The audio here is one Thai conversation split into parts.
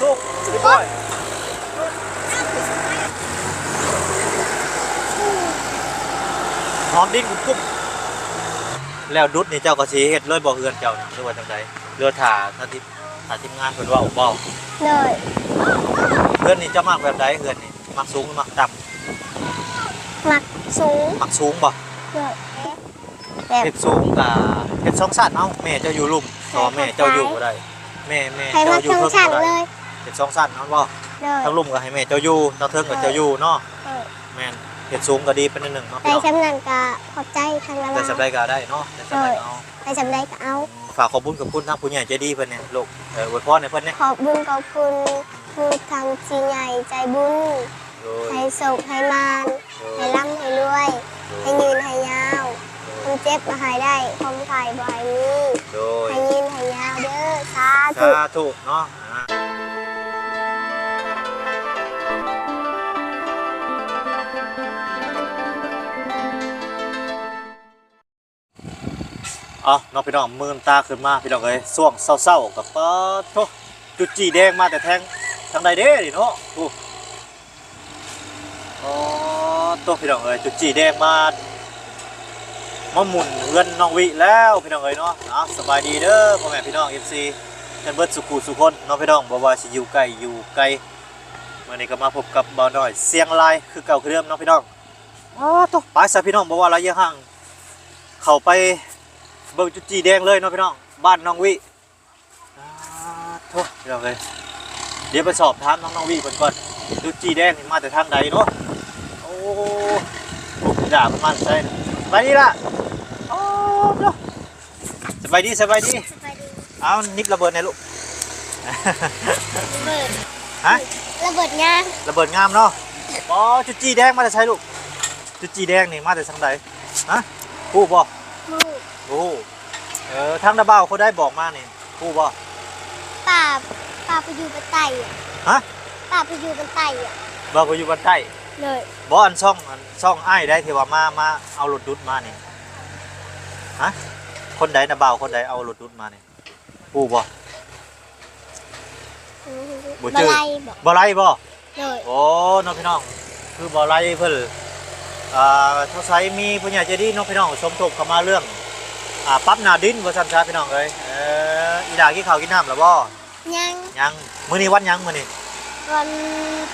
สุกเรียบร้อยหอมดินกุ๊บๆแล้วดุดนี่เจ้าก็สิเฮ็ดเลยบ่เฮือนเจ้านี่หรือว่าจังไดเรือถ่าถ้าทีถ้าทีมงานเพิ่นว่าบ่เลยเฮือนนี่เจ้ามักแบบใดเฮือนนี่มักสูงหรือมักต่ำหมักสูงมักสูงบ่เลยแบบเฮ็ดสูงก็เฮ็ดสองชั้นเอ้าแม่เจ้าอยู่ลุ่มต่อแม่เจ้าอยู่บ่ได้แม่แม่ให้เจ้ามาอยู่ทั้งเพิ่งชั้นบ่เลได้ย เฮ็ดสองชั้นเนาะบ่เลยทั้งลุ่มก็ให้แม่เจ้าอยู่ทั้งเทิงก็เจ้าอยู่เนาะเลยแม่นเฮ็ดสูงก็ดีเป็นอันหนึ่งเนาะไปพี่น้องสำนักก็ขอบใจทางละแต่ลาสำไรก็ได้เนาะแต่สำไรก็เอา ไปสำได้ก็เอา ฝากขอบคุญกับคุณทางผู้ใหญ่ใจดีเพิ่นเนี่ยลูกเอออวยพรให้เพิ่นเนี่ยขอบบุญขอบคุณคือทางจีใหญ่ใจบุญโดยให้สุขให้มานโดให้ยร่ำให้รวย ให้ยืนให้ยาวคนเจ็บมาหายได้ความไข่บ่ให้มีโดยให้ยืนให้ยาวเด้อสาธุสาธุเนาะอ่า เอาเน้องพี่น้องมืนตาขึ้นมาพี่น้องเอ้ยส่วงเศร้าๆกับเปิดโทจุดจีแดงมาแต่แทงทางใดเด้ดิเนาะโอ้อ๋อตัวพี่น้องเอ้ยจุดจีแดงมามาหมุนเงินน้องวิแล้วพี่น้องเอ้ยเนาะอะสบายดีเด้อพ่อแม่พี่น้อง FC กันเบิดสุขุสุคนน้องพี่น้องบ่ว่าสิอยู่ไกลอยู่ไกลวันนี้ก็มาพบกับบ่าวน้อยเสียงลายคือเก่าคือเดิมน้องพี่น้องอ๋อตัวไปซะพี่น้องบ่ว่าระยะห่างเข้าไป เบิ่งจุดจีแดงเลยเนาะพี่น้องบ้านน้องวิอ่าโทษพี่น้องเลยเดี๋ยวไปสอบถามน้องน้องวิก่อนก่อนจุดจีแดงนี่มาแต่ทางใดเนาะโอ้พวกด่ามันมันใช่นะสบายดีล่ะโอ้เนาะสบายดีสบายดีสบายดีเอานิบระเบิดในอยลูกระเบิดฮะระเบิดงานระเบิดงามเนาะอ๋อจุดจีแดงมาแต่ใช่ลูกจุดจีแดงนี่มาแต่ทางใดฮะผู้บ่ลูก โอ้เออทางดาบ้าวเขาได้บอกมานี่ผู้บ่ป่าป่าไปอยู่บนไต่อะฮะป่าไปอยู่บนไต่อะบอกว่าอยู่บ้านใต้เลยบออันซ่องอันซ่องอ้ายได้ที่ว่ามามาเอารถดุดมานี่ฮะคนใดนะบ่าวคนใดเอารถดุดมานี่ปูบ่บ่บจืดไลบอกบ่ไรบ่ เลยโอ้น้องพี่น้องคือบ่ไรเพิ่นอ่าเขาใช้มีผู้ใหญ่ใจดีน้องพี่น้องสมทบเข้ามาเรื่อง อ่าปรั๊บหน้าดินว่าซั่นซะพี่น้องเอ้ยเอออีดากินข้าวกินน้ำแล้วบ่ยังยังมื้อนี้วันหยังมื้อนี้วัน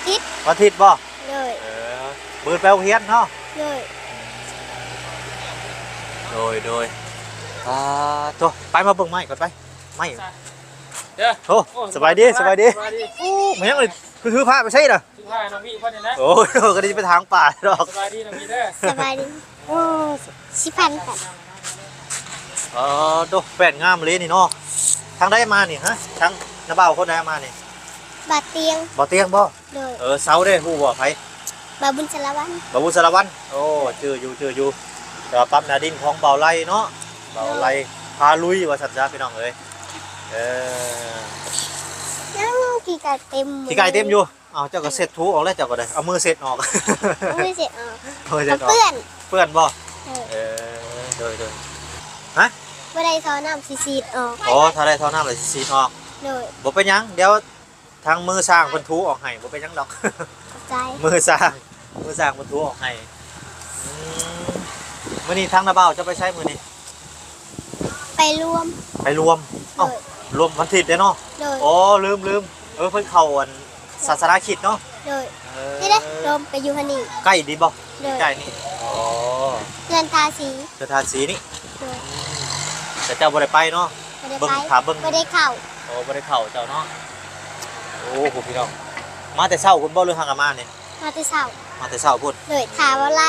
ทิศวันอาทิตย์บ่เลยเออมื้อไปโรงเรียนเนาะเลยโดยโดยอ่าตัวไปมาเบิ่งไม้ก่อนไปไม้เด้อโอ้สบายดีสบายดีสบายดีโอ้มันยังเลยคือคือพาไปใช่เหรอถึงว่าน้องพี่พ่อเนี่ยนะโอ้ยก็ได้ไปทางป่าดอกสบายดีน้องพี่เด้อสบายดีโอ้สิพันกัน เออโตแป้นงามเลยนี่เนาะทางได้มานี่ฮะทางนาบ่าวคนได้มานี่บาดเตียงบ่เตียงบ่เลยเออเสาได้ฮู้บ่ไผบาบุญสารวันบ่บุญสารวัตรโอ้ชื่ออยู่ชื่ออยู่แต่ว่าปั๊มนาดินของเบาไล่เนาะเบาไล่พาลุยว่าสัตว์จ้าพี่น้องเอ้ยเออยังกี่กาเต็มขี้ไก่เต็มอยู่อ้าวเจ้าก็เสร็จถูออกแล้วเจ้าก็ได้เอามือเสร็จออกไม่เสร็จออกมือเสร็กับจออกเพื่อนเปื้อนบ่เออเออโดยโดยไม่ได้ทอน้ำซีดๆออกโอ้ถ้าได้เท่าน้ำเลยสีออกเลยบ่เป็นหยัง เดี๋ยวทางมือสร้างเพิ่นทูออกให้บ่เป็นหยังดอก ขอบใจมือสร้างมือสร้างเพิ่นทูออกให้อืมมื้อนี้ทางนาบ่าวจะไปใช้มื้อนี้ไปรวมไปรวมเลเอ้ายรวมวันอาทิตย์เด้อเนาะเลยโอ้ลืมลืมเออเพิ่นเข้าอันศาสนาคริดเนาะเลยเออนี่เด้รวมไปอยู่ฮันนี่ใกล้ดีบ่เลยใกล้นี่อ๋อเงินทาสี สถานสีนี่เลย แต่เจ้าบ่ได้ไปเนาะ ไม่ได้เบิ่งไปถามเบิ่ง ไม่ได้เข้าโอ้บ่ได้เข้าเจ้าเนาะ โอ้โหพี่น้อง มาแต่เช้าคุณบ่หรือหางกันมานี่มาที่เช้ามาแต่เช้าพุ่นเลยถามอะไร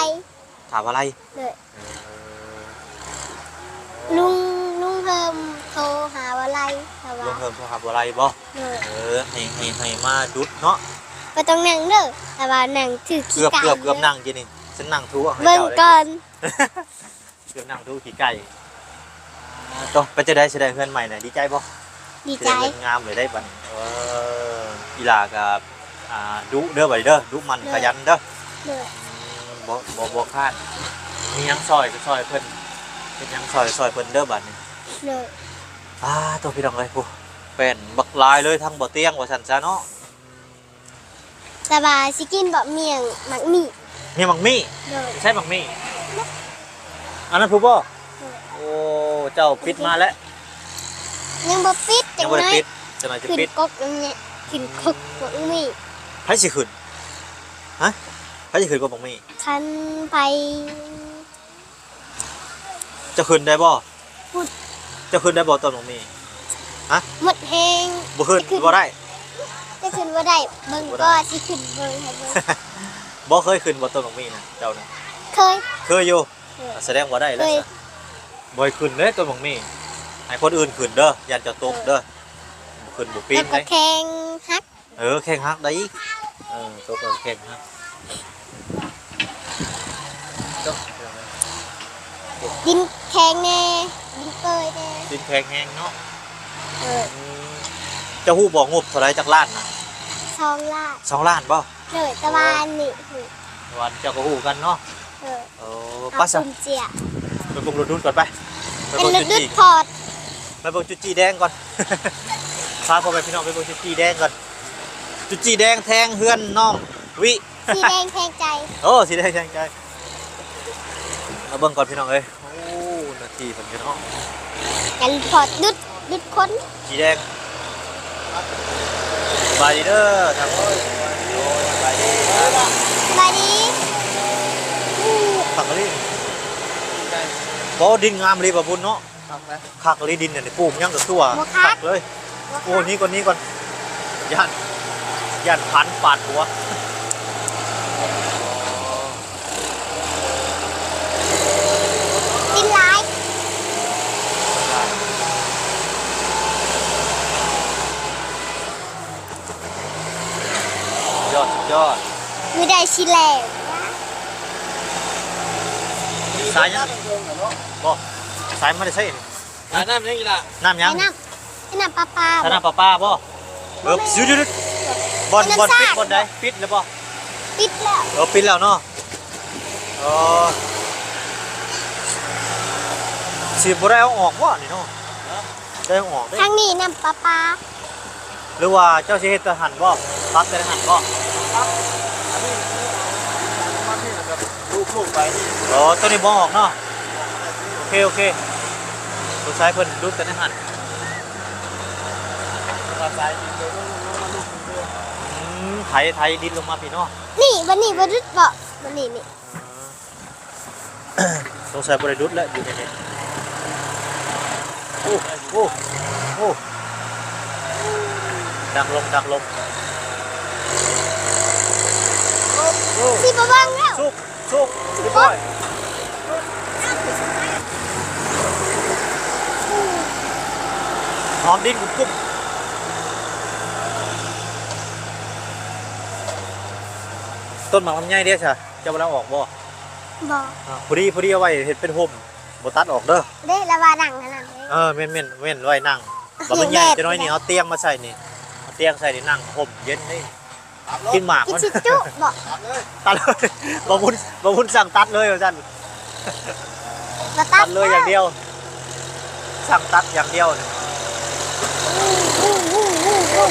ถามอะไร เลยลุงลุงเพิ่มโทรหาว่าอะไรแต่ลว่างเพิ่มโทรศัพท์อะไรบ่ เลยเออให้ให้ให้มาจุดเนาะไปต้องนั่งเด้อแต่ว่านั่งถือขี้เกือบไก่เกือบเกือบนั่งจีนี่ฉันนั่งทูเอาให้เบิ่งเจ้าเลยก่อน เกือบนั่งทูขี่ไก่ อ่าตัวไปจะได้แสดงเพื่อนใหม่น่ะดีใจบ่ดีแสใจดงเพื่อนงามเลยได้บัดนี้เอออีหลากับอ่าดุเด้อบัดนี้เด้อดุมันขยันเด้อเลยอืมบ่บ่บ่คาดมีหยังซอยก็ซอยเพิ่นเป็นหยังซอยซอยเพิ่นเด้อบัดนี้เลยอ่าตัวพี่น้องเอ้ยผู้เป็นบักลายเลยทั้งบ่เตียงว่าซั่นซะเนาะสบายสิกินบะเมี่ยงหมักหมี่มีมังมี่โดยใช่มังมี่อันนั้นผู้บ่โอ้ เจ้าปิดมาแล้วยังบ่ปิดจัยังงบ่ไดได้ปิดจะหน่อยจะขึ้นปิดกกตรงเนี้ยขึ้นกกหมักหมี่ไผสิขึ้นฮะไผสิขึ้นกับมังมี่คันไปจะขึ้นได้บ่พูดจะขึ้นได้บ่ต้นมังมี่หมดแฮงบ่ขึ้นบ่ได้ จะขึ้นบ่ได้เบิ่งบ่ได้ ก็สิขึ้นเบิ่งให้เบิ่งบ่เคยขึ้นบ่ต้นมังมี่นะเจ้านะเคย เคยอยู่เคย แสดงว่าได้เคแล้วยจ้ะ บ่ให้ขึ้นเด้ต้นมังมี่ให้คนอื่นขึ้นเด้ออย่าจะตกเด้อบ่ขึ้นบ่ปีแล้นวก็เด้แข่งฮักเออแข่งฮักได้อีกเออตกก็แข่งฮักเจ้าเดี๋ยวนะดินแข็งแน่ดินเปยแน่ดินแข็งแห้งเนาะเอออืมเจ้าฮู้บ่งบเท่าไรจักล้านนะซองลาดสองล้านบ่เลยตะวันนี่วันเจ้าก็ฮู้กันเนาะเออโอ้เอาไป้าซะคุณเจีย ไปเบิ่งรถดุนก่อนไปไปเป็นเบิ่งลึจุกดจีๆพอดไปเบิ่งจุดจีแดงก่อน พาพ่อไปพี่น้องไปเบิ่งจุดจีแดงก่อน จุดจีแดงแทงเฮือนน้องวิ สีแดงแทงใจโอ้สีแดงแทงใจมาเบิ่งก่อนพี่น้องเอ้ยโอ้นาทีเพิ่นพี่น้องกันพอดดุดดุดคนสีแดงสบายดีเด้อทางโอ้ยสบายดีบายดีขัก เลยบ่ดินงามเลยบ่บุญเนาะครับนะคักเลยดินเนี่ยปลูกยังกับตัวคักเลยโอ้นี่ก่อนนี่ก่อนย่านย่านพันปาดหัวดินร้ายยอดสุดยอดมือได้ชิแลว สายยังบ่สายมันได้ใช่นี่อ่าน้ำยังอีกล่ะน้ำยัไอ้งน้ำไอ้น้ำปลาปลาถ้าน้ำปลาปลาบ่เออซื้อดูบอลบอลปิดบอลได้ปิดแล้วบ่ปิดแล้วเออปิดแล้วเนาะเออสิบ่ได้เอาออกบ่นี่เนาะได้เอาออกได้ทางนี้น้ำปลาปลาหรือว่าเจ้าสิเฮ็ดแต่หันบ่ตัดแต่หันบ่มาที่แล้วก็ ลูกลูกไปอ๋อตัวนี้บ่ออกเนาะโอเคโอเคตัวซ้ายเพิ่นดูแต่ในหันภาษาจีนเดี๋ยวลูกลูกลูกลูกอืมไถไถดินลงมาพี่เนาะนี่วันนี้วันดุดบ่วันนี้นี่สงสัยบริดุษแล้วอยู่ในนี้โอ้โอ้โอ้ดังลงดังลงโอ้สิบบังแล้วสุก สุกเรียบร้อยหอมดินกรุบกรุบต้นหมากลำไยเด้อจ้ะเจะมาแล้วออกบ่บ่อ่าพอดีพอดีเอาไว้เห็ดเป็นห่มบ่ตัดออกเด้อ เด้ละว่าดังขนาดนี้ เออเม่นเม่นเม่นไว้นั่งบ่มันใหญ่จะน้อยนี่เอาเตียงมาใส่นี่ เอาเตียงใส่นี่นั่งห่มเย็นนี่ กินหมากกินมันชิจุบ่ตัดเลยบ่บุญบ่บุญสั่งตัดเลยว่าซั่นบ่ตัตัดดเลยอย่างเดียว สั่งตัดอย่างเดียวนี่อู้อู้อู้อู้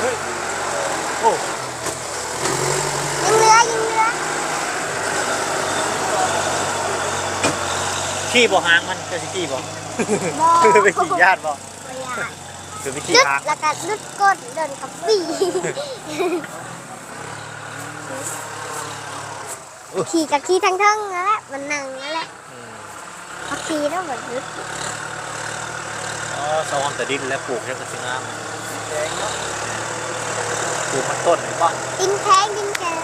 เฮ้ยโอ้ยิงเรือยิงเรือขี้บ่หางมันจะสิขี้บ่บ่คือไปขี่ญาติบ่บ่ยาก คือไปขี่ดึดหางแล้วก็ดึดก้นเดินกับปีขี่กับขี่ทั้งทั้งนั่นแหละมันนั่งนั่นแหละอืมพอขี่แล้วมันดึดอ๋อสวรรค์แต่ดินและปลูกยังก็สิงามปลูกมันต้นเห็นบ่ดินแพงดินแพง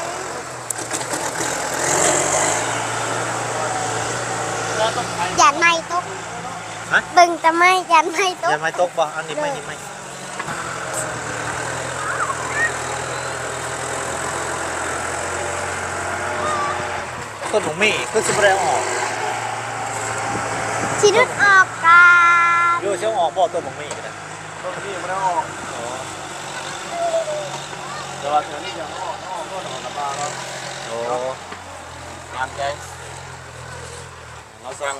แล้วต้องใช้หยาดไม้ต กเบิ่งแต่ไม้หยาดไม้ตอกย่าไม้ตกบ่อันนี้ไม่นี่ไม่ต้นของมี่ก็สิบ่ได้เอาออกชีดุดออกกันโยเชียวออกบ่ต้นของมี่ก็ได้ต้นนี้มันได้ออกอ๋อแต่ว่าเธอนี่ยังออกออกก็หนอนระบาดแล้วโอ้งานใจเราสั่ง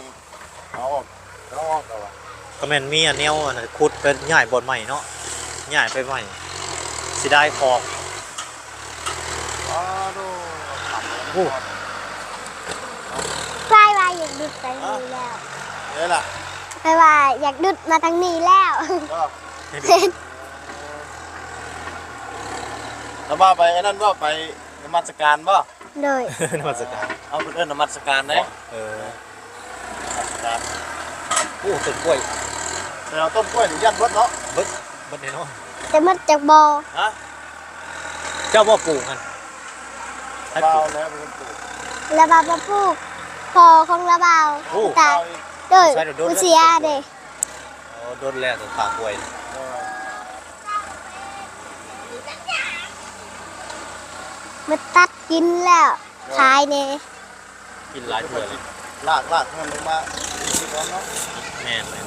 เอาออก เอาออกแต่ว่าก็แม่นมีอันแนวอันนั้นขุดเป็นใหญ่บนใหม่เนาะใหญ่ไปใหม่สิได้ขอบอ๋อดูทำโอ้ไปว่าอยากดุดไปทางนี้แล้วเนี่ยล่ะไปว่าอยากดุดมาทางนี้แล้วก็แล้วว่าไปไอ้นั่นว่าไปนมัสการบ่โดยนมัสการเอาเพื่อนนมัสการเด้เออนมัสการ โอ้ต้นกล้วยแต่เราต้นกล้วยนี่ยันเบิดเนาะเบิดเบิดแน่นอนจะมัดจากบอฮะเจ้าบ่ปลูกกันให้ปเบาลูกแล้วเป็นคนปลูกระบาบพูกพอของระบาวโอ้ตาเบาอีกโดยใช่เดี๋ยวโดนอุเซียเด้โอ้โดนแล้วต้นขากล้วยเออมาตัดกินแล้วขายเน่กินหลายเถื่อเลยลากลากให้มันลงมาอีกทีก่อนเนาะแม่นแม่น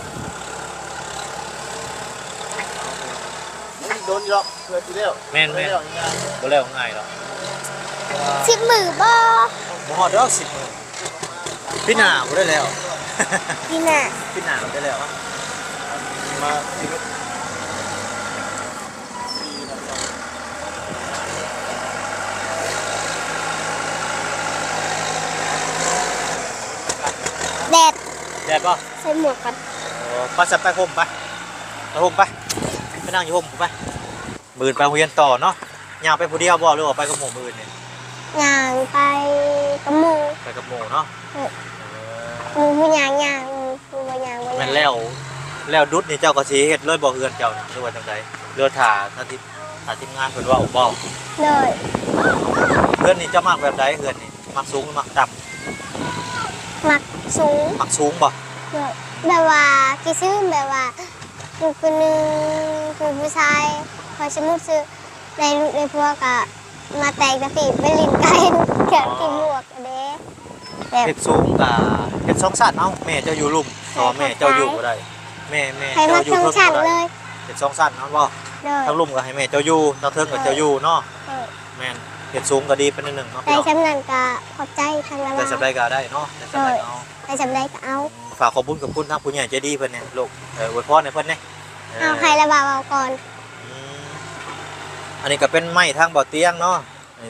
นี่โดนอยู่หรอกเพื่อนทีเดียวแม่นแม่นเดียวอย่างเงี้ยบ่แล้วง่ายหรอกสิบมือบ่บ่ฮอดดอก10มื้อพี่หน้าบ่ได้แล้วนี่น่ะ พี่หน้าบ่ได้แล้วอะมาชีวิตปีนะครับ แดด แดด บ่ใส่หมวกกันโอ้ไปสับไปห่มไปไปห่มไปไปนั่งอยู่ห่มไปมืนไปโรงเรียนต่อเนาะย่างไปผู้เดียวบ่หรือว่าไปกับหมู่มืนเนี่ยย่างไปกับหมูไปกับหมู่เนาะหมูผู้ย่างย่างหมูบ่ย่างบ่แม่ย่านงแล้วแล้วดุดนี่เจ้าก็สิเฮ็ดเลยบ่เฮือนเจ้านี่หรือว่าจังไดเรือถ่าถ้าที่ถ้าทีมงานเพิ่นว่าบ่โดยเฮือนนี่เจ้ามักแบบใดเฮือนนี่มักสูงหรือมักต่ำหมักสูงมักสูงบ่ โดยแบบว่ากี่ซื้อแบบว่าลูกคนหนึงคือผู้ชายพอสมมุติซื้อในลูกในพวกอะมาแตกตะปีไปลิ้นไก่แขนกินหมวกอะเด้แบบเฮ็ดสูงก็เฮ็ดสองชั้นเอ้าแม่เจ้าอยู่ลุ่มต่อแม่เจ้าอยู่บ่ได้แม่แม่ใครมาเจ้าอยู่ทั้งเพิ่นชั้นบ่เลได้ยเฮ็ดสองชั้นเนาะบ่โดยทั้งลุ่มก็ให้แม่เจ้าอยู่ทั้งเทิงก็เจ้าอยู่เนาะเออแม่นเฮ็ดสูงก็ดีเป็นอันหนึ่งเนาะได้ชำนาญกะขอบใจทางระแต่บาสำได้ก็ได้เนาะแต่สำได้ก็เอาได้ชำได้ก็เอา ฝากขอบคุญกับคุณทางผู้ใหญ่ใจดีเพิ่นเนี่ยลูกเอออวยพรให้เพิ่นเนี่ยเออเอาใครระบาเอาก่อน อืมอันนี้ก็เป็นไม้ทางบ่อเตียงเนาะ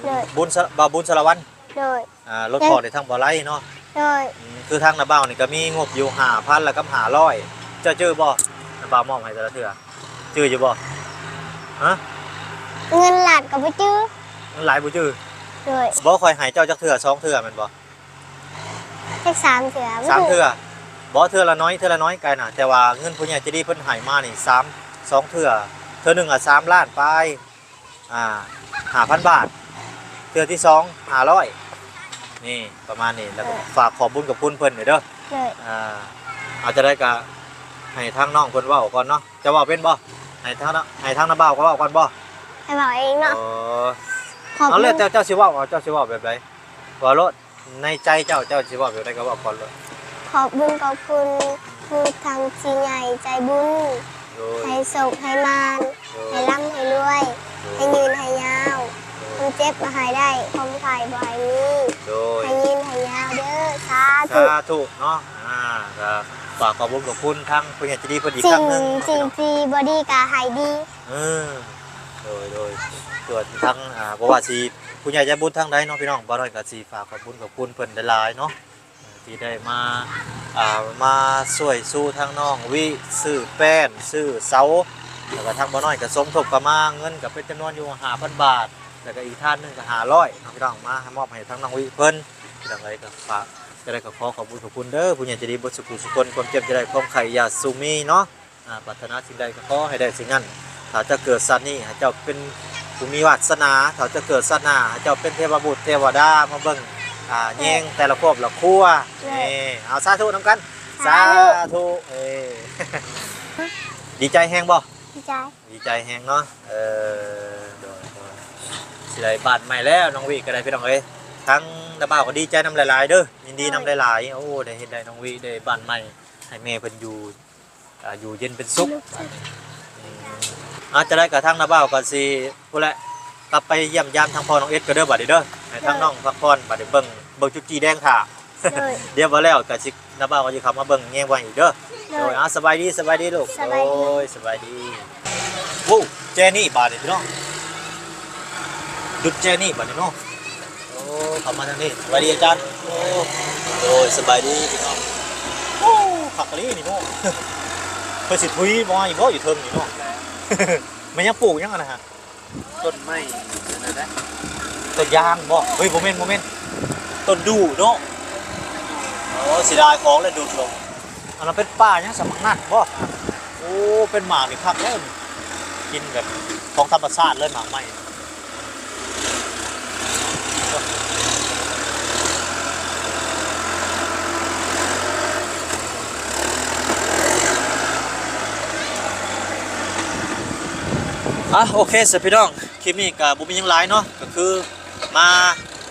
เลยบุญสะบ่าวบุญสารวัตรโดย อ่ารถพอในทางบ่อไร่เนาะโดยอืมคือทางนาบ่าวนี่ก็มีงบอยู่5,000แล้วก็500เจ้าชื่อบ่นาบ่าวมอบให้แต่ละเทื่อชื่ออยู่บ่ฮะเงินหลานกับไปจื้อมันหลายบ่ชื่อโดยบ่ค่อยให้เจ้าจักเทื่อสองเทื่อแม่นบ่เลขสามเถื่อสามเทื่อ บ่เทื่อละน้อยเทื่อละน้อยไกลน่ะแต่ว่าเงินผู้ใหญ่ใจดีเพิ่นให้มานี่สามสองเทื่อเทื่อหนึงอะ3ล้านไปอ่า5,000บาทเทือที่สองห้าร้อยนี่ประมาณนี้แล้วก็ฝากขอบบุญกับคุณเพิ่นหน่อยเด้อโดยอ่าอาจจะได้กะให้ทางน้องเพิ่นเว้าก่อนเนาะจะเว้าเป็นบ่ให้ทางน้าให้ทางน้าบ่าวเขาเว้าก่อนบ่ให้บอกเองเนาะเออขอบเอาคุเลยณเจ้าเจ้าสิเว้าเอาเจ้าสิเว้าแบบใดว่ารถในใจเจ้าเจ้าสิเว้าแบบใดก็เว้าก่อนเลย ขอบบุญขอบคุณคือทางจีใหญ่ใจบุญโดยให้สุขให้มานโดให้ยร่ำให้รวย ให้ยืนให้ยาวคนเจ็บมาหายได้ความไข่บ่ให้มีโดยให้ยืนให้ยาวเด้อสาธุ สาธุเนาะอ่าก็ฝากขอบบุญกับคุณทางผู้ใหญ่ใจดีเพิ่นอีกคสิ่รั้งงหนึงสิ่งจีบอดี้กาหายดีเออโดยโดยส่วนทั้งอ่าบ่ว่าสิผู้ใหญ่ใจบุญทางใดเนาะพี่น้องบ่น้อยก็สิฝากขอบคุณกับคุณเพิ่นหลายๆเนาะเออ ที่ได้มาอ่ามาช่วยสู้ทางน้องวิซื้อแป้นซื้อเสาแล้วก็ทางบ่น้อยก็สมทบกับมาเงินก็เป็นจำนวนอยู่5,000บาท แล้วก็อีกท่านหนึงก็500เนาะพี่น้องมาให้มอบให้ทางน้องวิเพิ่นพี่น้องเอ้ยก็ฝากจะได้ก็ขอขอบคุณขอบคุณเด้อผู้ใหญ่ใจดีบ่สุขสุขคนความเจ็บจะได้ความไข่อย่าสูมีเนาะอ่าปรารถนาสิ่งใดก็ขอให้ได้สิ่งนั้นถ้าจะเกิดสัตว์นี่ให้เจ้าเป็นผู้มีวาสนาถ้าจะเกิดสัตว์หนาให้เจ้าเป็นเทพบุตรเทวดามาเบิ่ง อ่าแยงแต่ละครอบละครัวนี่เอาสาธุนำกัน สาธุเอ้ยดีใจแฮงบ่ดีใจดีใจแฮงเนาะเออโดยโดยสิได้บ้านใหม่แล้วน้องวิก็ได้พี่น้องเอ้ยทั้งระบ่าวก็ดีใจนำหลายๆเด้อยินดีนำหลายๆโอ้ได้เห็นได้น้องวิได้บ้านใหม่ให้แม่เพิ่นอยู่อ่าอยู่เย็นเป็นสุขอืมอาจจะได้กระทั่งนะบ่าวก็สิผู้นแหละ กลับไปเยี่ยมยามทางพ่อน้องเอ็ดก็เด้อบัดนี้เด้อให้ทางน้องพักผ่อนบัดนี้เบิ่งเบิ่งจุดจีแดงค่ะโดยเดี๋ยวมาแล้วก็สิน้าบ้านก็สิเขับมาเบิ่งแย่งไว้อีกเด้อโดโดยย อะสบายดีสบายดีลูกสบายดี โอ้ยสบายดีโอ้เจนี่บาดนี่พี่น้องดุดเจนี่บาดนี่เนาะโอ้เขับมาทางนี้สบายดีอาจารย์โอ้โอ้ยสบายดีพี่น้องโอ้ผักกะลีนี่เนาะ เพิ่นสิทุยบ่อีบ่อยู่เทิงนี่เนาะ มันยังปลูกยังอะนะฮะ ต้นไม้นั่นแหละต้นยางบ่เฮ้ยโมเมนต์โมเมนต์ต้นดูเนาะโอ้เสียดายของเลยดูดลงอันนั้นเป็นป่ายังสมังนัดบ่โอ้เป็นหมากนี่ครับเลยกินแบบของธรรมชาติเลยหมากไหม้ อะโอเคสิพี่น้องคลิปนี้กับบุมีหยังหลายเนาะก็คือมา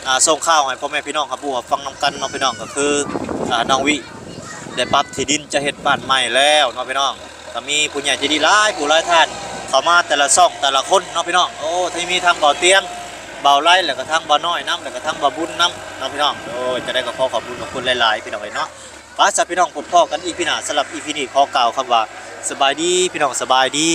อ่าส่งข่าวให้พ่อแม่พี่น้องครับผู้ฟังนำกันเนาะพี่น้องก็คืออ่าน้องวิได้ปรับที่ดินจะเฮ็ดบ้านใหม่แล้วเนาะพี่น้องก็มีผู้ใหญ่ใจดีหลายผู้หลายท่านเข้ามาแต่ละซ่องแต่ละคนเนาะพี่น้องโอ้ที่มีทางเบาเตียงเบาไร่แล้วก็ทางเบาน้อยน้ำแล้วก็ทางเบาบุญน้ำเนาะพี่น้องโอ้จะได้ก็ขอขอบคุณขอบคุณหลายๆพี่น้องเอ้ยเนาะป้าจับพี่น้องพบพ่อกันอีพี่หน้าสำหรับอีพีนี้ขอกล่าวคำว่าสบายดีพี่น้องสบายดี